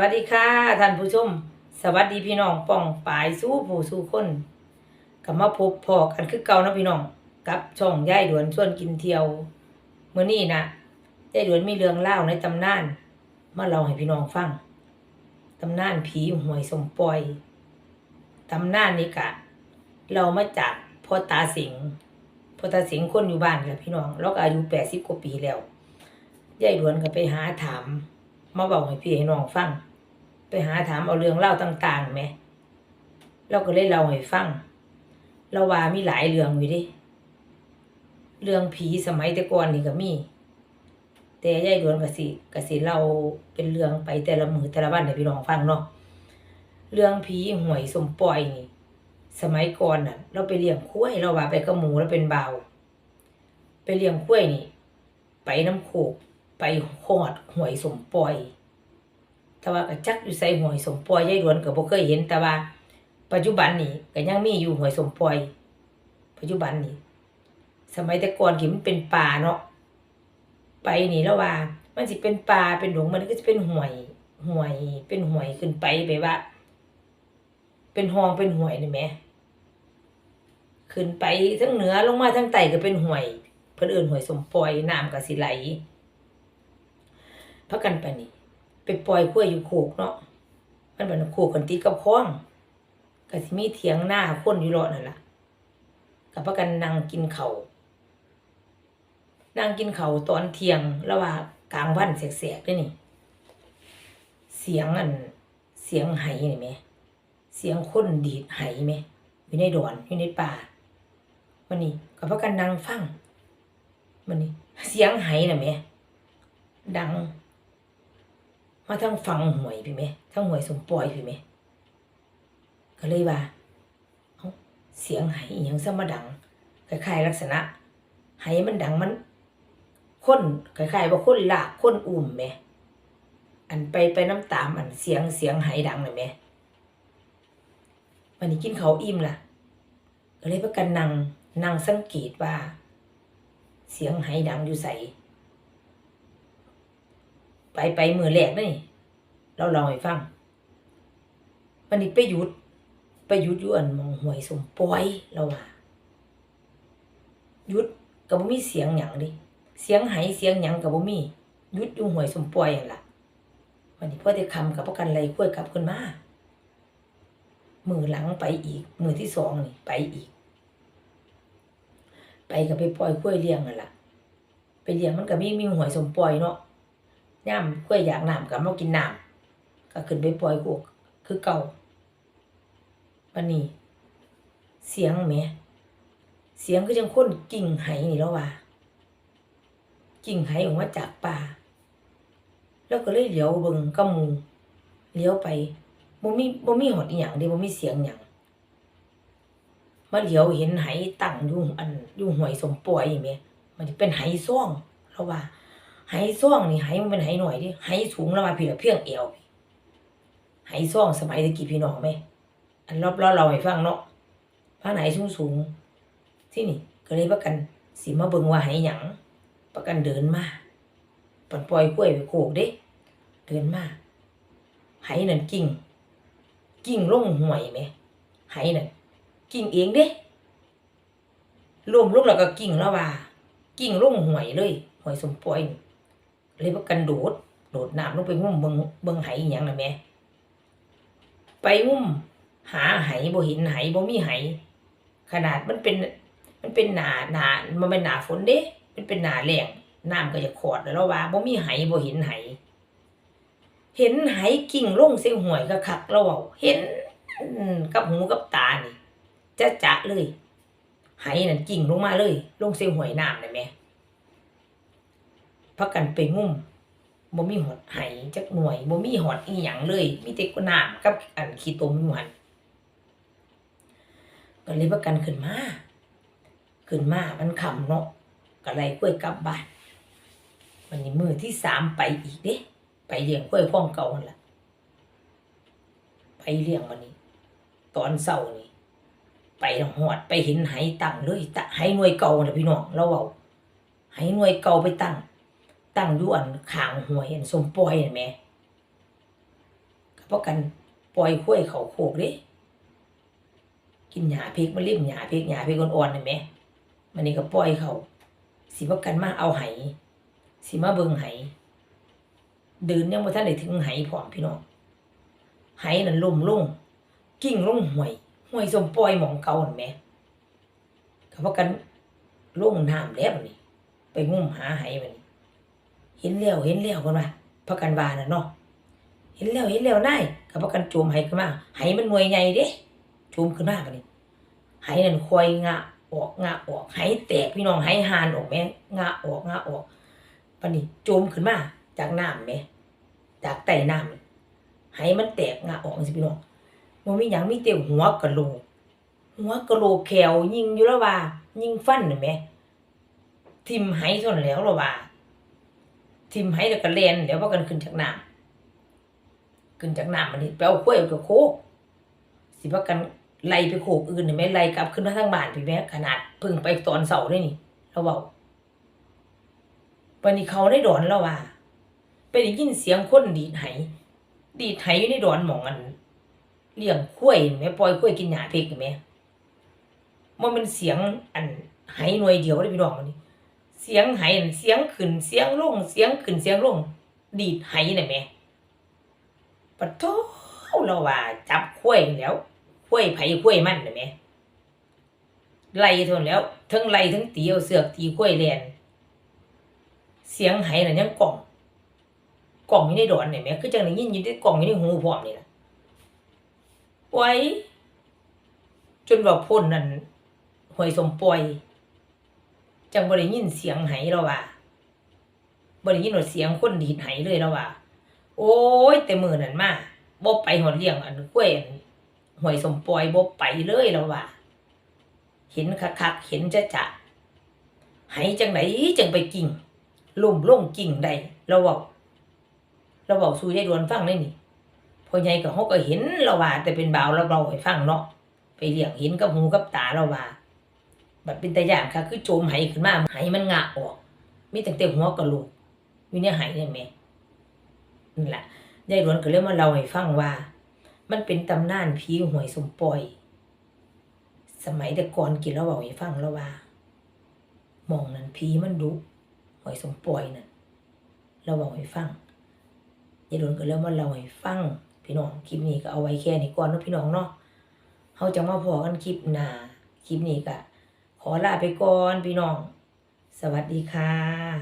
วัสดีค่ะท่านผู้ชม สวัสดีพี่น้องป้องปายสู้ผู้สู้คนกลับมาพบพอกันคือเก่านะพี่น้องกับช่องยายดวนชวนกินเที่ยวเมื่อนี้นะยายดวนมีเรื่องเล่าในตำนานมาเล่าให้พี่น้องฟังตำนานผีหวยสมปอยตำนานนี้กะ เรามาจากพ่อตาสิงพ่อตาสิงคนอยู่บ้านแหละพี่น้องแล้วก็อายุแปดสิบกว่าปีแล้วยายดวนก็ไปหาถามมาบอกให้พี่ให้น้องฟัง หาถามเอาเรื่องเล่าต่างๆไหมเราก็เลยเล่าให้ฟังเราว่ามีหลายเรื่องอยู่ดิ เรื่องผีสมัยแต่ก่อนนี่ก็มี แต่ยายดวนกสิกสิเราเป็นเรื่องไปแต่ละมือแต่ละวันให้พี่น้องฟังเนาะเรื่องผีหวยสมปล่อยนี่ สมัยก่อนน่ะ เราไปเลี้ยงคุ้ยเราว่าไปกับหมูแล้วเป็นเบาไปเลี้ยงคุ้ยนี่ ไปน้ำโขกไปหอดหวยสมปล่อย แต่ว่าก็จักอยู่ใส่หวยสมปอยยายดวนก็บ่เคยเห็นแต่ว่า ปัจจุบันนี้ก็ยังมีอยู่หวยสมปอย ปัจจุบันนี้สมัยแต่ก่อนที่มันเป็นป่าเนาะไปนี่แล้วว่า มันสิเป็นป่าเป็นหลงมันก็จะเป็นหวยหวยเป็นหวยขึ้นไปแบบว่า เป็นห้องเป็นหวยนี่แหมขึ้นไปทั้งเหนือลงมาทั้งใต้ก็เป็นหวย เพิ่นเอิ้นหวยสมปอยน้ำก็สิไหลพักกันไปนี่ ไปปล่อยกล้วยอยู่โขกเนาะมันเป็นโขกกันติดกับคลองก็สิมีเถียงหน้าคนอยู่รอดนั่นล่ะกับพากันนั่งกินเขานั่งกินเขาตอนเที่ยงระหว่างกลางวันแสกๆด้วยนี่ เสียงอันเสียงไหนี่ไหมเสียงคนดีดไหไหมอยู่ในดอนอยู่ในป่ามันนี่กับพากันนั่งฟังมันนี่เสียงไหน่ะไหมดัง มาทั้งฟังหวยพี่ไหมทั้งหวยสมปล่อยพี่ไหมก็เลยว่าเอาเสียงไหอหยังซะมาดังคล้ายๆลักษณะไหมันดังมันคนคล้ายๆว่าคนลากคนอุ่มแหมอันไปไปน้ำตามอันเสียงเสียงไหดังน่ะแหมวันนี้กินเขาวอิ่มล่ะก็เลยพากันนั่งนั่งสังเกตว่า เสียงไหดังอยู่ใส่ ไปไปมือแรกนี่เราลองให้ฟังวันนี้ไปหยุด ไปหยุดอยู่อันมองหวยสมปอยเราว่าหยุดก็บ่มีเสียงหยังดิเสียงไหเสียงหยังก็บ่มีหยุดอยู่หวยสมปอยนั่นละวันนี้พ่อได้คำกับประกันไรคุยกลับขึ้นมามือหลังไปอีก มือที่สองนี่ไปอีก ไปก็ไปปล่อยกล้วยเลี้ยงนั่นล่ะไปเลี้ยงมันก็มีมีหวยสมปอยเนาะ ย่ำกล้วยอยากน้ำกับมากินน้ำก็ขึ้นไปปล่อยกูคือเก่าวันนี้ เสียงแหมเสียงคือจังคนกิ่งไหนี่แล้วว่ากิ่งไหออกมาจากป่า แล้วก็เลยเหลียวเบิงกำมูเลี้ยวไปบ่มีบ่มีหอดอีหยังเด้บ่มีเสียงหยังมาเหลียวเห็นไหตั้งอยู่อันอยู่หวยสมปอยแหมมันสิเป็นไหซ่องแล้วว่า ไหซ่องนี่ไหมันเป็นไหหน่อยดิไหสูงแล้วมาพี่ละเพียงเอวพี่ไหซ่องสมัยตะกี้พี่น้องไหมอันรอบๆเราให้ฟังเนาะผ้าไหนสูงสูงที่นี่ก็เลยประกันสิมาเบิงว่าไหหยังประกันเดินมาปันปล่อยกล้วยไปโขกเด้เดินมาไหนั่นกิ่ง กิ่งลงห่วยไหมไหนั่นกิ่งเองเด้รวมลงแล้วก็กิ่งแล้วว่า กิ่งลงห่วยเลยห่วยสมปล่อยนี่ เลยว่ากันโดด โดดน้ำลงไปงุ่มเบิงเบิงไหอย่างน่ะแหม่ไปงุ่มหาไหบ่เห็นไหบ่มีไหขนาดมันเป็น มันเป็นหนาหนามันเป็นหนาฝนเด้มันเป็นหนาแรงน้ำก็จะขอดแล้วว่าบ่มีไหบ่เห็นไหเห็นไหกิ่งลงเสียห่วยก็คักเราเว้าเห็นกับหูกับตานี่จะจะเลยไหนั่นกิ่งลงมาเลย ลงเสียห่วยน้ำน่ะแหม่ พักกันไปงุ่มบ่มีหอดไหจักหน่วยบ่มีหอดอีหยังเลย มีแต่กน้ำกับอันขี้ตมอยู่หันก็เลยพักกันขึ้นมา ขึ้นมามันขำเนาะก็ไล่กล้วยกลับบ้านวันนี้มือที่สามไปอีกเด้ไปเลี้ยงกล้วยพ่องเก่าหั่นล่ะไปเลี้ยงวันนี้ ตอนเช้านี่ไปหอดไปเห็นไหตั้งเลยตะไหหน่วยเก่าน่ะพี่น้องเราเว้าไหหน่วยเก่าไปตั้ง ตั้งอยู่อันขางหัวยอันสมปอยเห็นไหมเพราะกันปล่อยข้วยเขาโคกเด้กินหญ้าเพกมาเล่มหญ้าเพกหญ้าเพกอ่อนๆนี่แหมมันนี่ก็ปล่อยเขาสิว่ากันมาเอาไหสิมาเบิ่งไหเดินยังบ่ทันได้ถึงไหพร้อมพี่น้องไหนั่นล่มลงกิ่งลงห้วยห้วยสมปล่อยหมองเก่านั่นแหมก็ว่ากันลงน้ำแล้วบัดนี้ ไปงุ่มหาไหบัดนี้ เห็นแล้วเห็นแล้วเพิ่นว่าพากันวาน่ะเนาะเห็นแล้วเห็นแล้วนายก็พากันโจมไหขึ้นมาไหมันหน่วยใหญ่เด้โจมขึ้นมาบัดนี้ไหนั่นควยงะออกงะออกไหแตกพี่น้องไหหานออกแม่งะออกงะออกบัดนี้โจมขึ้นมาจากน้ำแม่จากใต้น้ำไหมันแตกงะออกจังซี่พี่น้องบ่มีหยังมีแต่หัวกะโหลกหัวกะโหลกแขวยิงอยู่แล้วว่า ยิงฟันน่ะแม่ทิ่มไหเท่านั้นแล้วแล้วว่า ทิมให้แล้วก็เลนเดี๋ยวว่ากันขึ้นจากน้ำขึ้นจากน้ำมันนี่ไปเอาข้วยเอากับโคกสิว่ากันไล่ไปโคกอื่นเห็นไหมไล่กลับขึ้นมาทางบ้านพี่แม่ขนาดพึ่งไปตอนเสาร์ได้นี่เราเบาวันนี้เขาได้ดอนแล้วว่าไปได้ยินเสียงคนดีดไหดีดไหอยู่ในดอนหมองอันเลี้ยงข้วยไหมปล่อยข้วยกินหญ้าเพกเห็นไหมมันเป็นเสียงอันไหหน่วยเดียวได้พี่น้องมันนี่ เสียงไหนั่นเสียงขึ้นเสียงลงเสียงขึ้นเสียงลง ดีดไหน่ะแม่ปะโถเราว่า จับข้ยแล้วข้ยไผข้ยมันน่ะแม่ไล่ทนแล้ว ทั้งไล่ทั้งตีเอาเสือกตีข้วยแลนเสียงไหน่ะยังกล่องกล่องอยู่ในดอนนี่แม่คือจังได้ยินอยู่ในกล่องอยู่ในหูพร้อมนี่ล่ะไว้จนว่าพ่นนั่นหวยสมปล่อย จังบ่ได้ยินเสียงไหเราว่าบ่ได้ยินว่าเสียงคนดีดไหเลยเราว่า โอ้ยแต่มือนั้นมาบ่ไปหอดเลี้ยงอันกล้วยอันหวยสมปอยบ่ไปเลยเราว่า เห็นคักๆเห็นจะจะไหจังไดจังไปกิ่งลุ่มล่งกิ่งใดเราเว้าเราเว้าสู่ยายดวนฟังเลยนี่พ่อใหญ่ก็เฮาก็เห็นเราว่า แต่เป็นบ่าวเราเล่าให้ฟังเนาะไปเลี้ยงเห็นกับหูกับตาเราว่า บัดเป็นตาย่านค่ะ คือโจมไหขึ้นมาไหมันงะออก มีตั้งแต่หัวกระโหลกอยู่ในไหเนี่ยแม่นั่นแหละยายหลวนก็เลยมาเล่าให้ฟังว่า มันเป็นตำนานผีหวยสมปอย สมัยแต่ก่อนกินแล้วบอกให้ฟังแล้วว่ามองนั้นผีมันดุหวยสมปอยนั่นเราบอกให้ฟังยายหลวนก็เลยมาเล่าให้ฟังพี่น้องคลิปนี้ก็เอาไว้แค่นี้ก่อนนะพี่น้องเนาะเฮาจะมาพอกันคลิปหน้าคลิปนี้ก็ ขอลาไปก่อนพี่น้อง สวัสดีค่ะ